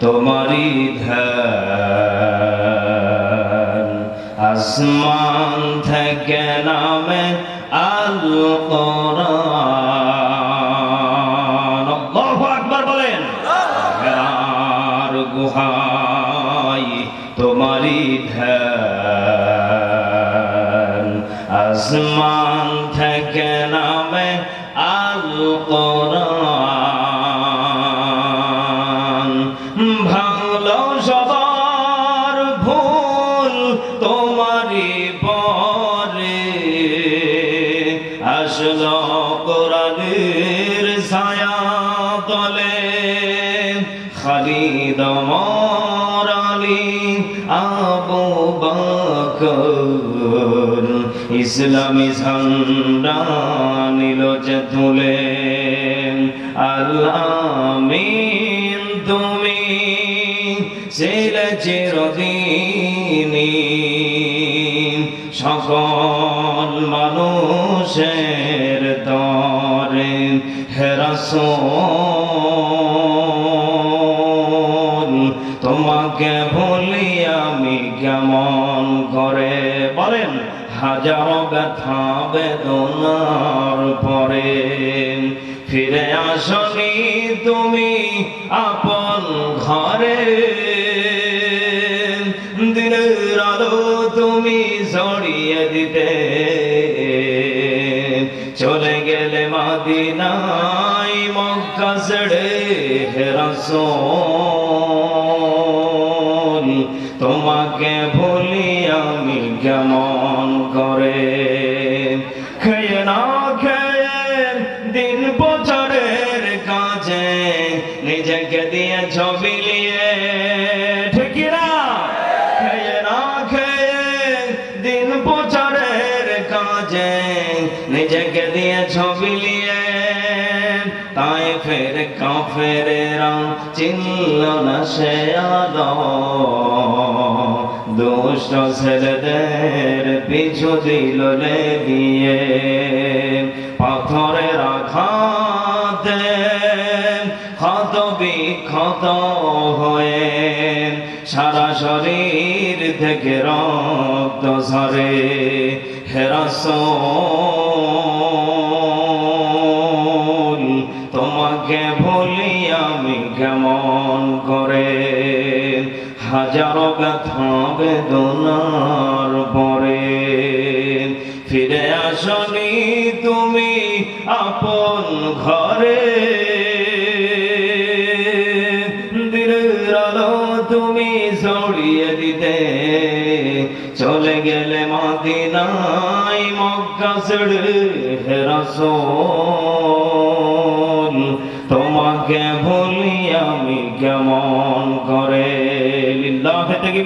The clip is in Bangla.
তোমারি ধ্যান। আসমান থেকে নামে আল কোরআন। আল্লাহু আকবার বলেন। গুহাই তোমারি ধ্যান। আসমান থেকে নামে আল কোরআন। ভালো সবার ভুল তোমারি পরে। আসলো কোরআনের ছায়া তলে। খালিদ মর আলী, আবু বকর। ইসলামী ঝন্ডা নিল যে তুলে তুমি ছিলে চিরদিনী সকল মানুষের তরে হেরাস তোমাকে ভুলি আমি কেমন করে? বলেন, হাজার ব্যথা বেদনার পরে ফিরে আসনি তুমি আপন ঘরে। দিনের আলো তুমি ছড়িয়ে দিতে। চলে গেলে মাদিনাই মক্কা ছেড়ে হেরাসন নিজেকে দিয়ে ছবি নিয়ে। ঠিক না? খেয়ে না খেয়ে দিন বছরের কাজে নিজেকে দিয়ে ছবি তাই ফের কাফেরেরা চিনল না সে আলো দুষ্ট ছেলেদের পিছু দিল গিয়ে। বিক্ষত হয়ে সারা শরীর থেকে রক্ত ঝরে। হেরাসন তোমাকে ভুলি আমি কেমন করে? হাজারো ব্যথা বেদনার পরে। ফিরে আসনি তুমি আপন ঘরে। তুমি ছড়িয়ে দিতে। চলে গেলে মাদিনাই মক্কা ছেড়ে হেরাসন তোমাকে ভুলি আমি কেমন করে? লিল্লাহ থেকে